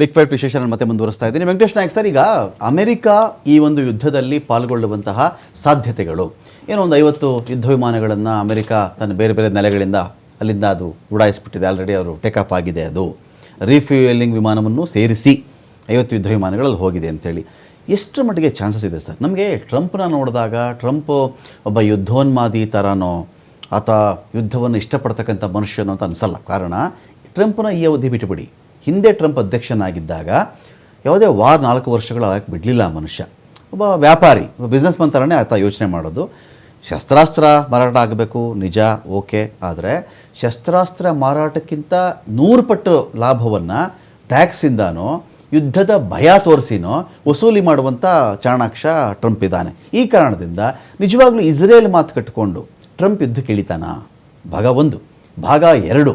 Big fight ವಿಶೇಷ ಮತ್ತೆ ಮುಂದುವರಿಸ್ತಾ ಇದ್ದೀನಿ. ವೆಂಕಟೇಶ್ ನಾಯಕ್ ಸರ್, ಈಗ ಅಮೆರಿಕ ಈ ಒಂದು ಯುದ್ಧದಲ್ಲಿ ಪಾಲ್ಗೊಳ್ಳುವಂತಹ ಸಾಧ್ಯತೆಗಳು. ಏನೋ ಒಂದು ಐವತ್ತು ಯುದ್ಧ ವಿಮಾನಗಳನ್ನು ಅಮೆರಿಕ ತನ್ನ ಬೇರೆ ಬೇರೆ ನೆಲೆಗಳಿಂದ ಅಲ್ಲಿಂದ ಅದು ಉಡಾಯಿಸ್ಬಿಟ್ಟಿದೆ. ಆಲ್ರೆಡಿ ಅವರು ಟೇಕ್ ಆಫ್ ಆಗಿದೆ ಅದು. ರೀಫ್ಯೂಯಲಿಂಗ್ ವಿಮಾನವನ್ನು ಸೇರಿಸಿ ಐವತ್ತು ಯುದ್ಧ ವಿಮಾನಗಳಲ್ಲಿ ಹೋಗಿದೆ ಅಂತೇಳಿ. ಎಷ್ಟು ಮಟ್ಟಿಗೆ ಚಾನ್ಸಸ್ ಇದೆ ಸರ್? ನಮಗೆ ಟ್ರಂಪ್ನ ನೋಡಿದಾಗ, ಟ್ರಂಪ್ ಒಬ್ಬ ಯುದ್ಧೋನ್ಮಾದಿ ಥರನೋ ಆತ ಯುದ್ಧವನ್ನು ಇಷ್ಟಪಡ್ತಕ್ಕಂಥ ಮನುಷ್ಯನೋ ಅಂತ ಅನಿಸಲ್ಲ. ಕಾರಣ, ಟ್ರಂಪ್ನ ಈ ಅವಧಿ ಬಿಟ್ಟುಬಿಡಿ ಹಿಂದೆ ಟ್ರಂಪ್ ಅಧ್ಯಕ್ಷನಾಗಿದ್ದಾಗ ಯಾವುದೇ ವಾರ್ ನಾಲ್ಕು ವರ್ಷಗಳು ಆಗಕ್ಕೆ ಬಿಡಲಿಲ್ಲ ಮನುಷ್ಯ. ಒಬ್ಬ ವ್ಯಾಪಾರಿ ಬಿಸ್ನೆಸ್ ಮನ್ ಥರನೇ ಆತ ಯೋಚನೆ ಮಾಡೋದು. ಶಸ್ತ್ರಾಸ್ತ್ರ ಮಾರಾಟ ಆಗಬೇಕು, ನಿಜ, ಓಕೆ, ಆದರೆ ಶಸ್ತ್ರಾಸ್ತ್ರ ಮಾರಾಟಕ್ಕಿಂತ ನೂರು ಪಟ್ಟು ಲಾಭವನ್ನು ಟ್ಯಾಕ್ಸಿಂದನೋ ಯುದ್ಧದ ಭಯ ತೋರಿಸಿನೋ ವಸೂಲಿ ಮಾಡುವಂಥ ಚಾಣಾಕ್ಷ ಟ್ರಂಪ್ ಇದ್ದಾನೆ. ಈ ಕಾರಣದಿಂದ ನಿಜವಾಗ್ಲೂ ಇಸ್ರೇಲ್ ಮಾತು ಕಟ್ಟಿಕೊಂಡು ಟ್ರಂಪ್ ಯುದ್ಧಕ್ಕೆ ಇಳಿತಾನ? ಭಾಗ ಒಂದು. ಭಾಗ ಎರಡು.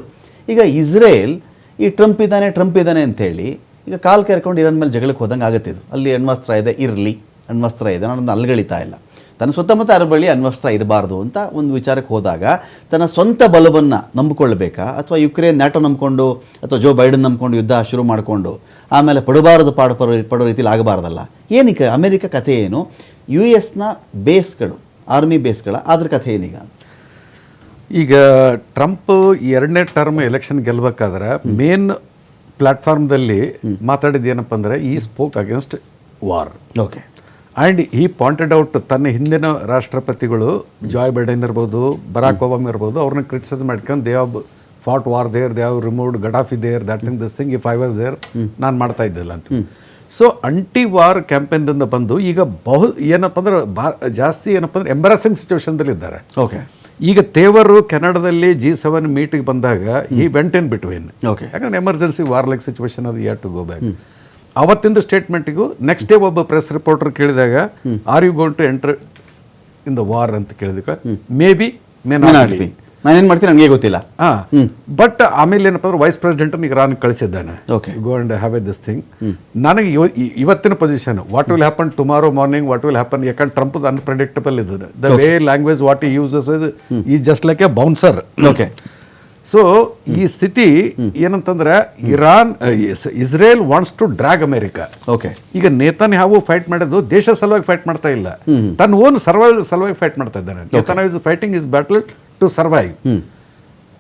ಈಗ ಇಸ್ರೇಲ್ ಈ ಟ್ರಂಪ್ ಇದ್ದಾನೆ ಟ್ರಂಪ್ ಇದ್ದಾನೆ ಅಂತೇಳಿ ಈಗ ಕಾಲು ಕರ್ಕೊಂಡು ಇರಾನ್ ಮೇಲೆ ಜಗಳಕ್ಕೆ ಹೋದಂಗೆ ಆಗುತ್ತೆ ಇದು. ಅಲ್ಲಿ ಅಣ್ವಸ್ತ್ರ ಇದೆ, ಇರಲಿ, ಅಣ್ವಸ್ತ್ರ ಇದೆ. ನಾನು ಅಲ್ಗಳಿತಾ ಇಲ್ಲ. ತನ್ನ ಸುತ್ತಮುತ್ತ ಅರ ಬಳಿ ಅಣ್ವಸ್ತ್ರ ಇರಬಾರ್ದು ಅಂತ ಒಂದು ವಿಚಾರಕ್ಕೆ ಹೋದಾಗ ತನ್ನ ಸ್ವಂತ ಬಲವನ್ನು ನಂಬಿಕೊಳ್ಬೇಕಾ ಅಥವಾ ಯುಕ್ರೇನ್ ನ್ಯಾಟೋ ನಂಬಿಕೊಂಡು ಅಥವಾ ಜೋ ಬೈಡನ್ ನಂಬ್ಕೊಂಡು ಯುದ್ಧ ಶುರು ಮಾಡಿಕೊಂಡು ಆಮೇಲೆ ಪಡಬಾರದು ಪಾಡು ಪಡೋ ಪಡೋ ರೀತಿಲಿ ಆಗಬಾರ್ದಲ್ಲ? ಏನಕ್ಕೆ ಅಮೆರಿಕ ಕಥೆ ಏನು? ಯು ಎಸ್ನ ಬೇಸ್ಗಳು, ಆರ್ಮಿ ಬೇಸ್ಗಳ ಅದ್ರ ಕಥೆ ಏನೀಗ? ಈಗ ಟ್ರಂಪ್ ಎರಡನೇ ಟರ್ಮ್ ಎಲೆಕ್ಷನ್ ಗೆಲ್ಬೇಕಾದ್ರೆ ಮೇನ್ ಪ್ಲಾಟ್ಫಾರ್ಮ್ದಲ್ಲಿ ಮಾತಾಡಿದ್ದು ಏನಪ್ಪ ಅಂದರೆ ಈ spoke against war okay and ಈ ಪಾಯಿಂಟೆಡ್ ಔಟ್ ತನ್ನ ಹಿಂದಿನ ರಾಷ್ಟ್ರಪತಿಗಳು ಜಾಯ್ ಬೈಡನ್ ಇರ್ಬೋದು ಬರಾಕ್ ಒಬಾಮ್ ಇರ್ಬೋದು ಅವ್ರನ್ನ ಕ್ರಿಟಿಸೈಸ್ ಮಾಡ್ಕೊಂಡು they have fought war there they have removed Gaddafi there that thing this thing if I was there ನಾನು ಮಾಡ್ತಾ ಇದ್ದಿಲ್ಲ ಅಂತ. ಸೊ ಅಂಟಿ ವಾರ್ ಕ್ಯಾಂಪೇನ್ದಿಂದ ಬಂದು ಈಗ ಬಹು ಏನಪ್ಪ ಅಂದ್ರೆ ಬಾ ಜಾಸ್ತಿ ಏನಪ್ಪ ಅಂದ್ರೆ ಎಂಬರಾಸಿಂಗ್ ಸಿಚುವೇಶನ್ದಲ್ಲಿ ಇದ್ದಾರೆ ಓಕೆ ಈಗ ತೇವರು ಕೆನಡಾದಲ್ಲಿ ಜಿ ಸೆವೆನ್ ಮೀಟಿಗೆ ಬಂದಾಗ ಈ ವೆಂಟ್ ಇನ್ ಬಿಟ್ವೀನ್. Okay. ಯಾಕಂದ್ರೆ ಎಮರ್ಜೆನ್ಸಿ ವಾರ್ ಲೈಕ್ ಸಿಚುವೇಶನ್ ಅದು ಯಾರ್ ಟು ಗೋ ಬ್ಯಾಕ್. ಅವತ್ತಿಂದ ಸ್ಟೇಟ್ಮೆಂಟಿಗೂ ನೆಕ್ಸ್ಟ್ ಡೇ ಒಬ್ಬ ಪ್ರೆಸ್ ರಿಪೋರ್ಟರ್ ಕೇಳಿದಾಗ are you going to enter in the war ಅಂತ ಕೇಳಿದಕ್ಕೆ may be may not be ನಾನೇನು ಮಾಡ್ತೀನಿ ನನಗೆ ಗೊತ್ತಿಲ್ಲ. ಹಾಂ. ಬಟ್ ಆಮೇಲೆ ಏನಪ್ಪ ಅಂದ್ರೆ ವೈಸ್ ಪ್ರೆಸಿಡೆಂಟ್ ಈಗ ರಾನ್ ಕಳಿಸಿದ್ದಾನೆ. Okay go and have a this thing ನನಗೆ ಇವತ್ತಿನ position what will happen tomorrow morning what will happen ಯಾಕಂದ್ರೆ ಟ್ರಂಪ್ ಅನ್ಪ್ರೆಡಿಕ್ಟಬಲ್ ಇದ್ದಾರೆ the way language what he uses he just like a bouncer okay so ಈ ಸ್ಥಿತಿ ಏನಂತಂದ್ರೆ Iran Israel wants to drag America okay ಈಗ ನೇತನ್ ಯಾವ fight ಮಾಡೋದು ದೇಶ ಸಲುವಾಗಿ ಫೈಟ್ ಮಾಡ್ತಾ ಇಲ್ಲ. ತನ್ನ ಓನ್ ಸರ್ವೈವ್ ಸಲುವಾಗಿ ಫೈಟ್ ಮಾಡ್ತಾ ಇದ್ದಾನೆ Netanyahu is fighting is battle to survive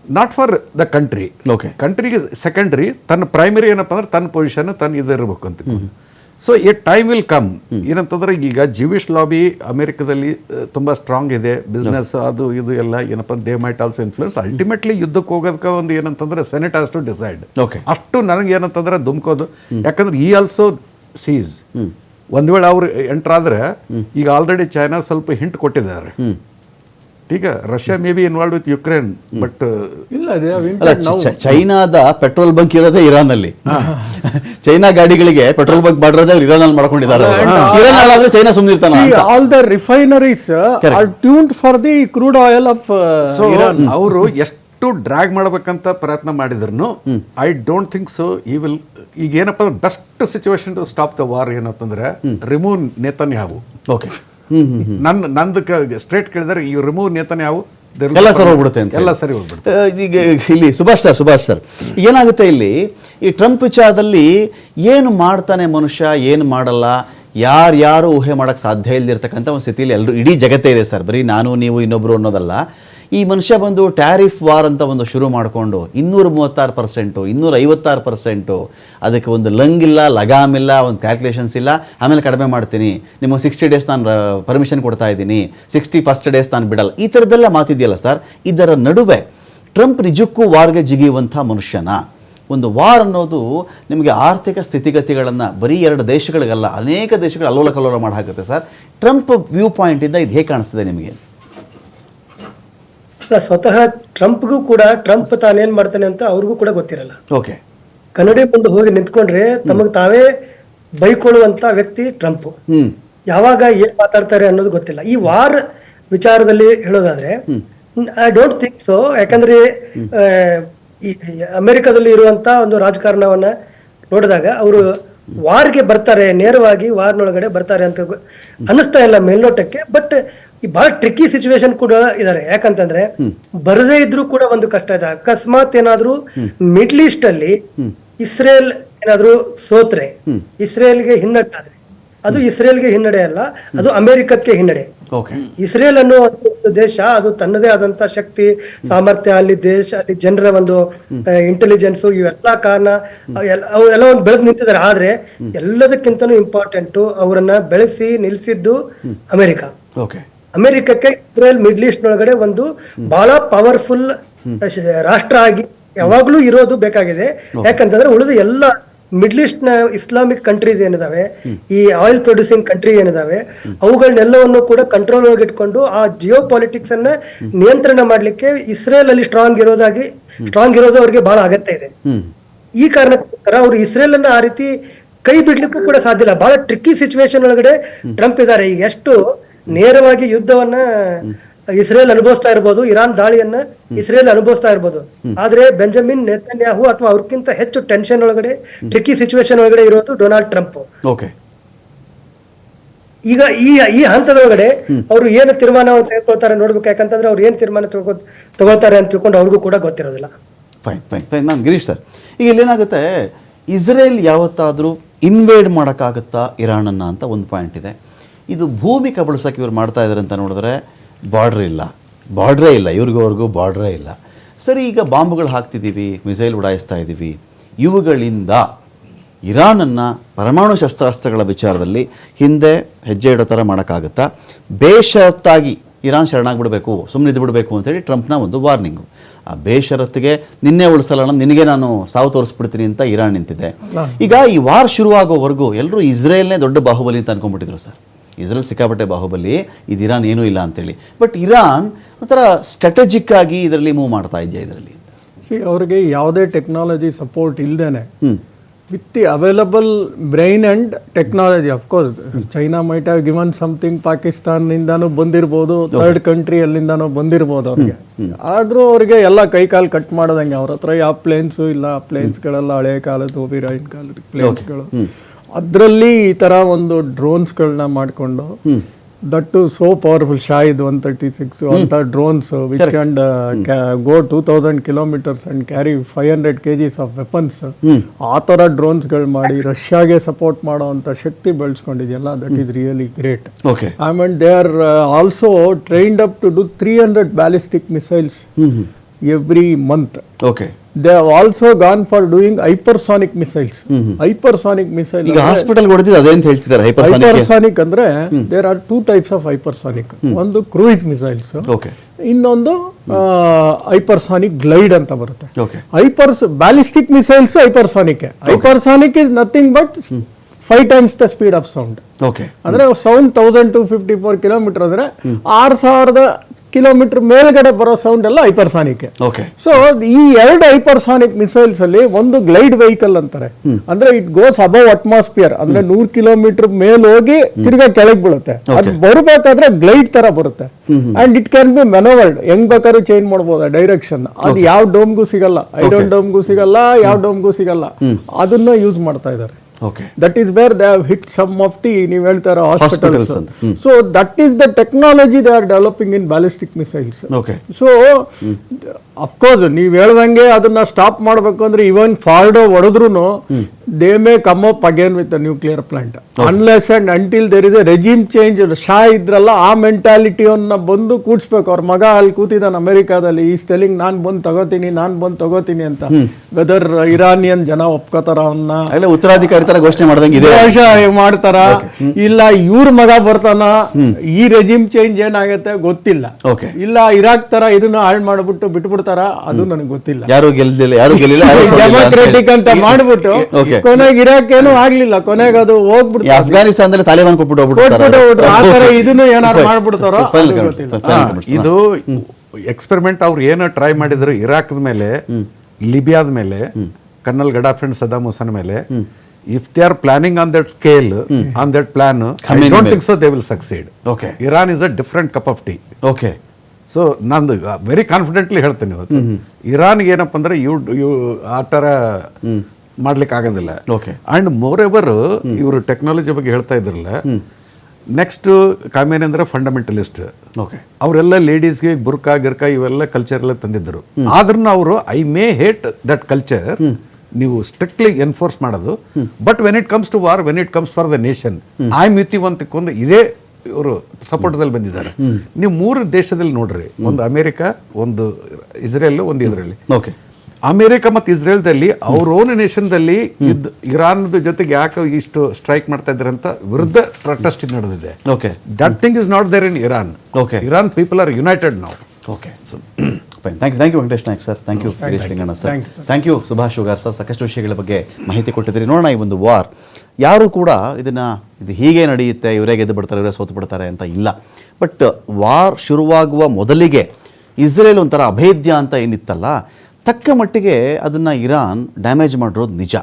not for the country okay ಕಂಟ್ರಿಗೆ secondary ತನ್ನ ಪ್ರೈಮರಿ ಏನಪ್ಪ ಅಂದ್ರೆ ತನ್ನ ಪೊಸಿಷನ್ ತನ್ನ ಇದಿರಬೇಕು ಅಂತ. So a time will come ಏನಂತಂದ್ರೆ ಈಗ ಜೀವಿಶ್ ಲಾಬಿ ಅಮೆರಿಕದಲ್ಲಿ ತುಂಬ ಸ್ಟ್ರಾಂಗ್ ಇದೆ. ಬಿಸ್ನೆಸ್ ಅದು ಇದು ಎಲ್ಲ ಏನಪ್ಪ they might also influence ultimately ಯುದ್ಧಕ್ಕೆ ಹೋಗೋದಕ್ಕೆ ಒಂದು ಏನಂತಂದ್ರೆ ಸೆನೆಟ್ ಆಸ್ ಟು ಡಿಸೈಡ್. ಅಷ್ಟು ನನಗೆ ಏನಂತಂದ್ರೆ ದುಮ್ಕೋದು ಯಾಕಂದ್ರೆ ಈ ಆಲ್ಸೋ ಸೀಸ್ ಒಂದ್ ವೇಳೆ ಅವ್ರು ಎಂಟರ್ ಆದ್ರೆ ಈಗ ಆಲ್ರೆಡಿ ಚೈನಾ ಸ್ವಲ್ಪ ಹಿಂಟ್ ಕೊಟ್ಟಿದ್ದಾರೆ. ಈಗ Russia may be involve with Ukraine but ಇಲ್ಲ ಚೈನಾದ ಪೆಟ್ರೋಲ್ ಬಂಕ್ ಇರೋದೇ ಇರಾನಲ್ಲಿ ಚೈನಾ ಗಾಡಿಗಳಿಗೆ ಪೆಟ್ರೋಲ್ ಬಂಕ್ ಮಾಡಿರೋದೇ ಅವ್ರು ಇರಾನಲ್ಲಿ ಮಾಡ್ಕೊಂಡಿದ್ದಾರೆ ಇರಾನ್ ಆದ್ರೆ China ಸುಮ್ಮನಿರ್ತಾನ all the refineries are tuned for the crude oil of so ಅವರು ಎಷ್ಟು ಡ್ರ್ಯಾಗ್ ಮಾಡ್ಬೇಕಂತ ಪ್ರಯತ್ನ ಮಾಡಿದ್ರು I don't think so he will ಈಗ ಏನಪ್ಪ ಅಂದ್ರೆ best situation to stop the war ಏನಂತಂದ್ರೆ ರಿಮೂವ್ ನೇತನ್ ಯಾವು ಓಕೆ ನನ್ನ ನಂದು ಸ್ಟ್ರೇಟ್ ಕೇಳಿದರೆ ಈ ರಿಮೂವ್ ನೇತನೇ ಯಾವು ಎಲ್ಲ ಸರಿ ಹೋಗ್ಬಿಡುತ್ತೆ ಅಂತ ಎಲ್ಲ ಸರಿ ಹೋಗ್ಬಿಡುತ್ತೆ. ಈಗ ಇಲ್ಲಿ ಸುಭಾಷ್ ಸರ್ ಸುಭಾಷ್ ಸರ್ ಏನಾಗುತ್ತೆ ಇಲ್ಲಿ? ಈ ಟ್ರಂಪ್ ವಿಚಾರದಲ್ಲಿ ಏನು ಮಾಡ್ತಾನೆ ಮನುಷ್ಯ ಏನು ಮಾಡಲ್ಲ ಯಾರ್ಯಾರು ಊಹೆ ಮಾಡೋಕ್ಕೆ ಸಾಧ್ಯ ಇಲ್ದಿರ್ತಕ್ಕಂಥ ಒಂದು ಸ್ಥಿತಿಯಲ್ಲಿ ಎಲ್ಲರೂ ಇಡೀ ಜಗತ್ತೇ ಇದೆ ಸರ್. ಬರೀ ನಾನು ನೀವು ಇನ್ನೊಬ್ಬರು ಅನ್ನೋದಲ್ಲ. ಈ ಮನುಷ್ಯ ಬಂದು ಟ್ಯಾರಿಫ್ ವಾರ್ ಅಂತ ಒಂದು ಶುರು ಮಾಡಿಕೊಂಡು ಇನ್ನೂರ ಮೂವತ್ತಾರು ಪರ್ಸೆಂಟು ಇನ್ನೂರ ಐವತ್ತಾರು ಪರ್ಸೆಂಟು, ಅದಕ್ಕೆ ಒಂದು ಲಂಗ್ ಇಲ್ಲ ಲಗಾಮ್ ಇಲ್ಲ ಒಂದು ಕ್ಯಾಲ್ಕುಲೇಷನ್ಸ್ ಇಲ್ಲ. ಆಮೇಲೆ ಕಡಿಮೆ ಮಾಡ್ತೀನಿ. ನಿಮಗೆ ಸಿಕ್ಸ್ಟಿ ಡೇಸ್ ನಾನು ಪರ್ಮಿಷನ್ ಕೊಡ್ತಾ ಇದ್ದೀನಿ. ಸಿಕ್ಸ್ಟಿ ಫಸ್ಟ್ ಡೇಸ್ ನಾನು ಬಿಡಲ್ಲ. ಈ ಥರದ್ದೆಲ್ಲ ಮಾತಿದೆಯಲ್ಲ ಸರ್ ಇದರ ನಡುವೆ ಟ್ರಂಪ್ ನಿಜಕ್ಕೂ ವಾರ್ಗೆ ಜಿಗಿಯುವಂಥ ಮನುಷ್ಯನ ಒಂದು ವಾರ್ ಅನ್ನೋದು ನಿಮಗೆ ಆರ್ಥಿಕ ಸ್ಥಿತಿಗತಿಗಳನ್ನು ಬರೀ ಎರಡು ದೇಶಗಳಿಗಲ್ಲ, ಅನೇಕ ದೇಶಗಳು ಅಲ್ಲೋಲ ಕಲ್ಲೋಲ ಮಾಡಿ ಹಾಕುತ್ತೆ ಸರ್ ಟ್ರಂಪ್ ವ್ಯೂ ಪಾಯಿಂಟಿಂದ ಇದು ಹೇಗೆ ಕಾಣಿಸ್ತದೆ ನಿಮಗೆ? ಸ್ವತಃ ಟ್ರಂಪ್ಗೂ ಕೂಡ ಟ್ರಂಪ್ ತಾನೇನ್ ಮಾಡ್ತಾನೆ ಅಂತ ಅವ್ರಿಗೂ ಕೂಡ ಗೊತ್ತಿರಲ್ಲ. ಓಕೆ. ಕನ್ನಡಿ ಮುಂದೆ ಹೋಗಿ ನಿಂತ್ಕೊಂಡ್ರೆ ತಮಗ್ ತಾವೇ ಬೈಕೊಳ್ಳುವಂತ ವ್ಯಕ್ತಿ ಟ್ರಂಪ್. ಯಾವಾಗ ಏನ್ ಮಾತಾಡ್ತಾರೆ ಅನ್ನೋದು ಗೊತ್ತಿಲ್ಲ. ಈ ವಾರ್ ವಿಚಾರದಲ್ಲಿ ಹೇಳೋದಾದ್ರೆ ಐ ಡೋಂಟ್ ಥಿಂಕ್ ಸೊ ಯಾಕಂದ್ರೆ ಈ ಅಮೆರಿಕದಲ್ಲಿ ಇರುವಂತ ಒಂದು ರಾಜಕಾರಣವನ್ನ ನೋಡಿದಾಗ ಅವರು ವಾರ್ಗೆ ಬರ್ತಾರೆ ನೇರವಾಗಿ ವಾರ್ನೊಳಗಡೆ ಬರ್ತಾರೆ ಅಂತ ಅನಿಸ್ತಾ ಇಲ್ಲ ಮೇಲ್ನೋಟಕ್ಕೆ. ಬಟ್ ಈ ಬಹಳ ಟ್ರಿಕ್ಕಿ ಸಿಚುವೇಶನ್ ಕೂಡ ಇದಾರೆ. ಯಾಕಂತಂದ್ರೆ ಬರದೇ ಇದ್ರೂ ಕೂಡ ಒಂದು ಕಷ್ಟ ಇದೆ. ಅಕಸ್ಮಾತ್ ಏನಾದ್ರೂ ಮಿಡ್ಲ್ ಈಸ್ಟ್ ಅಲ್ಲಿ ಇಸ್ರೇಲ್ ಏನಾದ್ರೂ ಸೋತ್ರೆ ಇಸ್ರೇಲ್ಗೆ ಹಿನ್ನಟ್ಟಾದ್ರೆ ಅದು ಇಸ್ರೇಲ್ಗೆ ಹಿನ್ನಡೆ ಅಲ್ಲ ಅದು ಅಮೆರಿಕಕ್ಕೆ ಹಿನ್ನಡೆ. ಇಸ್ರೇಲ್ ಅನ್ನೋ ಒಂದು ದೇಶ ಅದು ತನ್ನದೇ ಆದಂತ ಶಕ್ತಿ ಸಾಮರ್ಥ್ಯ ಅಲ್ಲಿ ದೇಶ ಅಲ್ಲಿ ಜನರ ಒಂದು ಇಂಟೆಲಿಜೆನ್ಸ್ ಇವೆಲ್ಲ ಕಾರಣ ಅವರೆಲ್ಲ ಒಂದು ಬೆಳೆದು ನಿಂತಿದ್ದಾರೆ. ಆದ್ರೆ ಎಲ್ಲದಕ್ಕಿಂತನೂ ಇಂಪಾರ್ಟೆಂಟ್ ಅವರನ್ನ ಬೆಳೆಸಿ ನಿಲ್ಸಿದ್ದು ಅಮೆರಿಕ. ಅಮೆರಿಕಕ್ಕೆ ಇಸ್ರೇಲ್ ಮಿಡ್ಲ್ ಈಸ್ಟ್ ಒಳಗಡೆ ಒಂದು ಬಹಳ ಪವರ್ಫುಲ್ ರಾಷ್ಟ್ರ ಆಗಿ ಯಾವಾಗ್ಲೂ ಇರೋದು ಬೇಕಾಗಿದೆ. ಯಾಕಂತಂದ್ರೆ ಉಳಿದ ಎಲ್ಲ ಮಿಡ್ಲ್ ಈಸ್ಟ್ನ ಇಸ್ಲಾಮಿಕ್ ಕಂಟ್ರೀಸ್ ಏನಿದಾವೆ ಈ ಆಯಿಲ್ ಪ್ರೊಡ್ಯೂಸಿಂಗ್ ಕಂಟ್ರಿ ಏನಿದಾವೆ ಅವುಗಳನ್ನೆಲ್ಲವನ್ನು ಕೂಡ ಕಂಟ್ರೋಲ್ ಒಳಗೆ ಇಟ್ಕೊಂಡು ಆ ಜಿಯೋ ಪಾಲಿಟಿಕ್ಸ್ ಅನ್ನ ನಿಯಂತ್ರಣ ಮಾಡ್ಲಿಕ್ಕೆ ಇಸ್ರೇಲ್ ಅಲ್ಲಿ ಸ್ಟ್ರಾಂಗ್ ಇರೋದಾಗಿ ಸ್ಟ್ರಾಂಗ್ ಇರೋದು ಅವ್ರಿಗೆ ಬಹಳ ಅಗತ್ಯ ಇದೆ. ಈ ಕಾರಣಕ್ಕೋಸ್ಕರ ಅವರು ಇಸ್ರೇಲ್ ಅನ್ನ ಆ ರೀತಿ ಕೈ ಬಿಡ್ಲಿಕ್ಕೂ ಕೂಡ ಸಾಧ್ಯ ಇಲ್ಲ. ಬಹಳ ಟ್ರಿಕ್ಕಿ ಸಿಚುವೇಶನ್ ಒಳಗಡೆ ಟ್ರಂಪ್ ಇದ್ದಾರೆ. ಈಗ ಎಷ್ಟು ನೇರವಾಗಿ ಯುದ್ಧವನ್ನ ಇಸ್ರೇಲ್ ಅನುಭವಿಸ್ತಾ ಇರ್ಬೋದು ಇರಾನ್ ದಾಳಿಯನ್ನ ಇಸ್ರೇಲ್ ಅನುಭವಿಸ್ತಾ ಇರ್ಬೋದು. ಆದ್ರೆ ಬೆಂಜಮಿನ್ ನೆತನ್ಯಾಹು ಅಥವಾ ಅವ್ರಕ್ಕಿಂತ ಹೆಚ್ಚು ಟೆನ್ಷನ್ ಒಳಗಡೆ ಟ್ರಿಕಿ ಸಿಚುವೇಶನ್ ಒಳಗಡೆ ಇರೋದು ಡೊನಾಲ್ಡ್ ಟ್ರಂಪ್. ಓಕೆ. ಈಗ ಈ ಈ ಹಂತದೊಳಗಡೆ ಅವರು ಏನು ತೀರ್ಮಾನ ತೆಗೆದುಕೊಳ್ತಾರೆ ನೋಡ್ಬೇಕು ಯಾಕಂತಂದ್ರೆ ಅವ್ರು ಏನ್ ತೀರ್ಮಾನ ತಗೋ ತಗೊಳ್ತಾರೆ ಅಂತ ತಿಳ್ಕೊಂಡು ಅವ್ರಿಗೂ ಕೂಡ ಗೊತ್ತಿರೋದಿಲ್ಲ. Fine fine fine. ನಾನು ಗಿರೀಶ್ ಸರ್ ಈಗ ಇಲ್ಲೇನಾಗುತ್ತೆ ಇಸ್ರೇಲ್ ಯಾವತ್ತಾದರೂ ಇನ್ವೇಡ್ ಮಾಡೋಕ್ಕಾಗುತ್ತಾ ಇರಾನನ್ನು ಅಂತ ಒಂದು ಪಾಯಿಂಟ್ ಇದೆ. ಇದು ಭೂಮಿ ಕಬಳಿಸೋಕೆ ಇವ್ರು ಮಾಡ್ತಾ ಇದ್ದಾರೆ ಅಂತ ನೋಡಿದ್ರೆ ಬಾರ್ಡ್ರ್ ಇಲ್ಲ. ಬಾರ್ಡ್ರೇ ಇಲ್ಲ. ಇವ್ರಿಗೂ ಅವ್ರಿಗೂ ಬಾರ್ಡ್ರೇ ಇಲ್ಲ. ಸರಿ ಈಗ ಬಾಂಬ್ಗಳು ಹಾಕ್ತಿದ್ದೀವಿ ಮಿಸೈಲ್ ಉಡಾಯಿಸ್ತಾ ಇದ್ದೀವಿ. ಇವುಗಳಿಂದ ಇರಾನನ್ನು ಪರಮಾಣು ಶಸ್ತ್ರಾಸ್ತ್ರಗಳ ವಿಚಾರದಲ್ಲಿ ಹಿಂದೆ ಹೆಜ್ಜೆ ಇಡೋ ಥರ ಮಾಡೋಕ್ಕಾಗುತ್ತಾ? ಬೇಷರತ್ತಾಗಿ ಇರಾನ್ ಶರಣಾಗ್ಬಿಡಬೇಕು ಸುಮ್ಮನೆ ಬಿಡಬೇಕು ಅಂತೇಳಿ ಟ್ರಂಪ್ನ ಒಂದು ವಾರ್ನಿಂಗು ಆ ಬೇಷರತ್ತಿಗೆ ನಿನ್ನೆ ಉಳಿಸಲ್ಲ ನಿನಗೆ ನಾನು ಸಾವು ತೋರಿಸ್ಬಿಡ್ತೀನಿ ಅಂತ ಇರಾನ್ ನಿಂತಿದೆ. ಈಗ ಈ ವಾರ್ ಶುರುವಾಗೋವರೆಗೂ ಎಲ್ಲರೂ ಇಸ್ರೇಲ್ನೇ ದೊಡ್ಡ ಬಾಹುಬಲಿ ಅಂತ ಅನ್ಕೊಂಡ್ಬಿಟ್ಟಿದ್ರು ಸರ್. ಇಸ್ರೇಲ್ ಸಿಕ್ಕಾಪಟ್ಟೆ ಬಾಹುಬಲಿ ಇದು ಇರಾನ್ ಏನೂ ಇಲ್ಲ ಅಂತೇಳಿ. ಬಟ್ ಇರಾನ್ ಒಂಥರ ಸ್ಟ್ರಾಟಜಿಕ್ ಆಗಿ ಇದರಲ್ಲಿ ಮೂವ್ ಮಾಡ್ತಾ ಇದೆಯಾ ಇದರಲ್ಲಿ ಸಿ ಅವ್ರಿಗೆ ಯಾವುದೇ ಟೆಕ್ನಾಲಜಿ ಸಪೋರ್ಟ್ ಇಲ್ಲದೇನೆ with the available brain and technology of course China might have given something ಪಾಕಿಸ್ತಾನಿಂದನೂ ಬಂದಿರ್ಬೋದು ಥರ್ಡ್ ಕಂಟ್ರಿ ಅಲ್ಲಿಂದಾನು ಬಂದಿರ್ಬೋದು ಅವ್ರಿಗೆ. ಆದ್ರೂ ಅವ್ರಿಗೆ ಎಲ್ಲ ಕೈ ಕಾಲು ಕಟ್ ಮಾಡೋದಂಗೆ ಅವ್ರ ಹತ್ರ ಯಾವ ಪ್ಲೇನ್ಸು ಇಲ್ಲ ಪ್ಲೇನ್ಸ್ಗಳೆಲ್ಲ ಹಳೆ ಕಾಲದ್ದು ವೀರಾಯಿನ ಕಾಲದ ಪ್ಲೇನ್ಸ್ಗಳು ಅದರಲ್ಲಿ ಈ ಥರ ಒಂದು ಡ್ರೋನ್ಸ್ಗಳನ್ನ ಮಾಡಿಕೊಂಡು that to so powerful Shahed one thirty six ಅಂತ drones which can go two thousand kilometres and carry five hundred K Gs of weapons ಆ ಥರ ಡ್ರೋನ್ಸ್ಗಳು ಮಾಡಿ ರಷ್ಯಾಗೆ ಸಪೋರ್ಟ್ ಮಾಡೋ ಅಂತ ಶಕ್ತಿ ಬೆಳೆಸ್ಕೊಂಡಿದೆಯಲ್ಲ that is really great okay I mean they are also trained up to do three hundred ballistic missiles every month okay They have also gone for doing hypersonic missiles. Hypersonic missile ಈಗ hospital ಹೊಡೆದಿದ್ದು ಅದೇ ಅಂತ ಹೇಳ್ತಿದ್ದಾರೆ hypersonic ಅಂದ್ರೆ there are two types of hypersonic ಒಂದು cruise missiles ಇನ್ನೊಂದು hypersonic glide ಅಂತ ಬರುತ್ತೆ. Hypers ballistic missiles hypersonic hypersonic is nothing but five times the speed of sound okay ಅಂದ್ರೆ sound thousand two fifty four kilometre ಅಂದ್ರೆ ಆರು ಸಾವಿರದ kilometre ಮೇಲ್ಗಡೆ ಬರೋ ಸೌಂಡ್ ಎಲ್ಲ ಹೈಪರ್ಸಾನಿಕ್ ಓಕೆ ಸೊ ಈ ಎರಡು ಹೈಪರ್ಸಾನಿಕ್ ಮಿಸೈಲ್ಸ್ ಅಲ್ಲಿ ಒಂದು ಗ್ಲೈಡ್ ವೆಹಿಕಲ್ ಅಂತಾರೆ. ಅಂದ್ರೆ ಇಟ್ ಗೋಸ್ ಅಬೌವ್ ಅಟ್ಮಾಸ್ಫಿಯರ್ ಅಂದ್ರೆ ನೂರ್ ಕಿಲೋಮೀಟರ್ ಮೇಲ್ ಹೋಗಿ ತಿರ್ಗಾ ಕೆಳಗೆ ಬೀಳುತ್ತೆ. ಅದು ಬರಬೇಕಾದ್ರೆ ಗ್ಲೈಡ್ ತರ ಬರುತ್ತೆ. And it can be manoeuvred ಹೆಂಗ್ ಬೇಕಾದ್ರೂ ಚೇಂಜ್ ಮಾಡಬಹುದು ಡೈರೆಕ್ಷನ್ ಅದು ಯಾವ ಡೋಮ್ಗೂ ಸಿಗಲ್ಲ. ಐರನ್ ಡೋಮ್ಗೂ ಸಿಗಲ್ಲ ಯಾವ ಡೋಮ್ಗೂ ಸಿಗಲ್ಲ. ಅದನ್ನ ಯೂಸ್ ಮಾಡ್ತಾ ಇದ್ದಾರೆ that is where they have hit some of the ನೀವು ಹೇಳ್ತಾರ Hospitals. ಹಾಸ್ಪಿಟಲ್ಸ್ ಅಂತ. So that is the technology they are developing in ballistic missiles okay so of course ನೀವು ಹೇಳ್ದಂಗೆ ಅದನ್ನ ಸ್ಟಾಪ್ ಮಾಡಬೇಕು ಅಂದ್ರೆ ಇವನ್ ಫಾರ್ಡೋ ಹೊಡೆದ್ರು they may come up again with nuclear plant unless and until there is a regime change Shah ಇದ್ರಲ್ಲ ಆ ಮೆಂಟಾಲಿಟಿಯನ್ನ ಬಂದು ಕೂಡ್ಸ್ಬೇಕು. ಅವ್ರ ಮಗ ಅಲ್ಲಿ ಕೂತಿದ್ದಾನೆ ಅಮೆರಿಕಾದಲ್ಲಿ ಈ ಸ್ಟೆಲಿಂಗ್ ನಾನ್ ಬಂದು ತಗೋತೀನಿ ನಾನ್ ಬಂದು ತಗೋತೀನಿ ಅಂತ. ವೆದರ್ ಇರಾನಿಯನ್ ಜನ ಒಪ್ಕೋತಾರ ಅವನ್ನ ಉತ್ತರಾಧಿಕಾರಿ ತರ ಘೋಷಣೆ ಮಾಡ್ದಂಗೆ ಇದೆ. ಮಾಡ್ತಾರ. ಇಲ್ಲ ಇವ್ರ ಮಗ ಬರ್ತಾನ. ಈ ರೆಜಿಮ್ ಚೇಂಜ್ ಏನಾಗುತ್ತೆ ಗೊತ್ತಿಲ್ಲ. ಇಲ್ಲ ಇರಾಕ್ ತರ ಇದನ್ನ ಹಾಳು ಮಾಡ್ಬಿಟ್ಟು ಬಿಟ್ಬಿಡ್ತಾರ ಅದು ನನಗೆ ಗೊತ್ತಿಲ್ಲ. ಯಾರು ಗೆಲ್ದಿಲ್ಲ ಯಾರು ಗೆಲ್ಲಿಲ್ಲ ಯಾರು ಸೋಲಿಲ್ಲ ಅಂತ ಹೇಳಿ. ಡೆಮೋಕ್ರೆಟಿಕ್ ಅಂತ ಮಾಡ್ಬಿಟ್ಟು Okay. ಕೊನೆಗೆ ಇರಾಕ್ ಏನು ಆಗ್ಲಿಲ್ಲ. ಕೊನೆಗೆ ಅದು ಈ ಹೋಗ್ಬಿಡ್ತು ಅಫ್ಘಾನಿಸ್ತಾನದಲ್ಲಿ ತಾಲಿಬಾನ್ ಕೊಟ್ಬಿಟ್ಟು ಹೋಗ್ಬಿಟ್ರು. ಆ ತರ ಇದನ್ನು ಏನಾದ್ರು ಮಾಡ್ಬಿಡ್ತಾರೋ ಅದು ಗೊತ್ತಿಲ್ಲ. ಇದು ಎಕ್ಸ್ಪೆರಿಮೆಂಟ್ ಅವ್ರು ಏನೋ ಟ್ರೈ ಮಾಡಿದ್ರು. ಇರಾಕ್ದ ಮೇಲೆ ಲಿಬಿಯಾದ ಮೇಲೆ ಕರ್ನಲ್ ಗಡಾಫ್ ಸದಾಮ್ ಹುಸನ್ ಮೇಲೆ if they are planning on that scale on that plan I Khamenei don't ಮೇಲೆ. Think so they will succeed okay Iran is a different cup of tea okay so ನಂದು very confidently ಹೇಳ್ತೇನೆ ಇವತ್ತು. ಇರಾನ್ಗೆ ಏನಪ್ಪ ಅಂದ್ರೆ you ಇವ್ ಆ ಥರ ಮಾಡ್ಲಿಕ್ಕೆ ಆಗೋದಿಲ್ಲ. ಓಕೆ. ಅಂಡ್ ಮೋರ್ ಎವರ್ ಇವರು ಟೆಕ್ನಾಲಜಿ ಬಗ್ಗೆ ಹೇಳ್ತಾ ಇದ್ರಲ್ಲ ನೆಕ್ಸ್ಟ್ ಕಾಮೇನ್ ಅಂದ್ರೆ ಫಂಡಮೆಂಟಲಿಸ್ಟ್ ಓಕೆ. ಅವರೆಲ್ಲ ಲೇಡೀಸ್ಗೆ ಬುರ್ಕಾ ಗಿರ್ಕಾ ಇವೆಲ್ಲ ಕಲ್ಚರ್ ಎಲ್ಲ ತಂದಿದ್ದರು. ಆದ್ರೂ ಅವರು I may hate that culture ನೀವು ಸ್ಟ್ರಿಕ್ಟ್ಲಿ ಎನ್ಫೋರ್ಸ್ ಮಾಡೋದು. But when it comes to war when it comes for the nation I ಮಿತಿವಂತಕ್ಕೊಂದು ಇದೇ ಇವರು ಸಪೋರ್ಟದಲ್ಲಿ ಬಂದಿದ್ದಾರೆ. ನೀವು ಮೂರು ದೇಶದಲ್ಲಿ ನೋಡ್ರಿ ಒಂದು ಅಮೆರಿಕ ಒಂದು ಇಸ್ರೇಲ್ ಒಂದು ಇದರಲ್ಲಿ. ಓಕೆ. ಅಮೆರಿಕ ಮತ್ತು ಇಸ್ರೇಲ್ದಲ್ಲಿ ಅವ್ರ ಓನ್ ನೇಷನ್ದಲ್ಲಿ ಇದ್ ಇರಾನ್ದ ಜೊತೆಗೆ ಯಾಕೆ ಇಷ್ಟು ಸ್ಟ್ರೈಕ್ ಮಾಡ್ತಾ ಇದ್ದಾರೆ ಅಂತ ವಿರುದ್ಧ ಪ್ರೊಟೆಸ್ಟ್ ನಡೆದಿದೆ. Okay. That thing is not there in Iran okay. Iran people are united ನಾವು okay. Fine thank you thank you Venkatesh Nayak sir thank you Girish Linganna sir thank you Subhash ಶುಗಾರ್ sir ಸಾಕಷ್ಟು ವಿಷಯಗಳ ಬಗ್ಗೆ ಮಾಹಿತಿ ಕೊಟ್ಟಿದ್ದೀರಿ. ನೋಡೋಣ ಈ ಒಂದು war ಯಾರು ಕೂಡ ಇದನ್ನು ಇದು ಹೀಗೆ ನಡೆಯುತ್ತೆ, ಇವರೇ ಗೆದ್ದು ಬಿಡ್ತಾರೆ, ಇವರೇ ಸೋತು ಬಿಡ್ತಾರೆ ಅಂತ ಇಲ್ಲ. ಬಟ್ ವಾರ್ ಶುರುವಾಗುವ ಮೊದಲಿಗೆ ಇಸ್ರೇಲ್ ಒಂಥರ ಅಭೇದ್ಯ ಅಂತ ಏನಿತ್ತಲ್ಲ, ತಕ್ಕ ಮಟ್ಟಿಗೆ ಅದನ್ನು ಇರಾನ್ ಡ್ಯಾಮೇಜ್ ಮಾಡಿರೋದು ನಿಜ.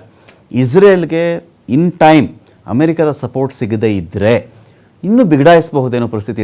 ಇಸ್ರೇಲ್ಗೆ ಇನ್ ಟೈಮ್ ಅಮೆರಿಕದ ಸಪೋರ್ಟ್ ಸಿಗದೇ ಇದ್ದರೆ ಇನ್ನೂ ಬಿಗಡಾಯಿಸಬಹುದೇನೋ ಪರಿಸ್ಥಿತಿ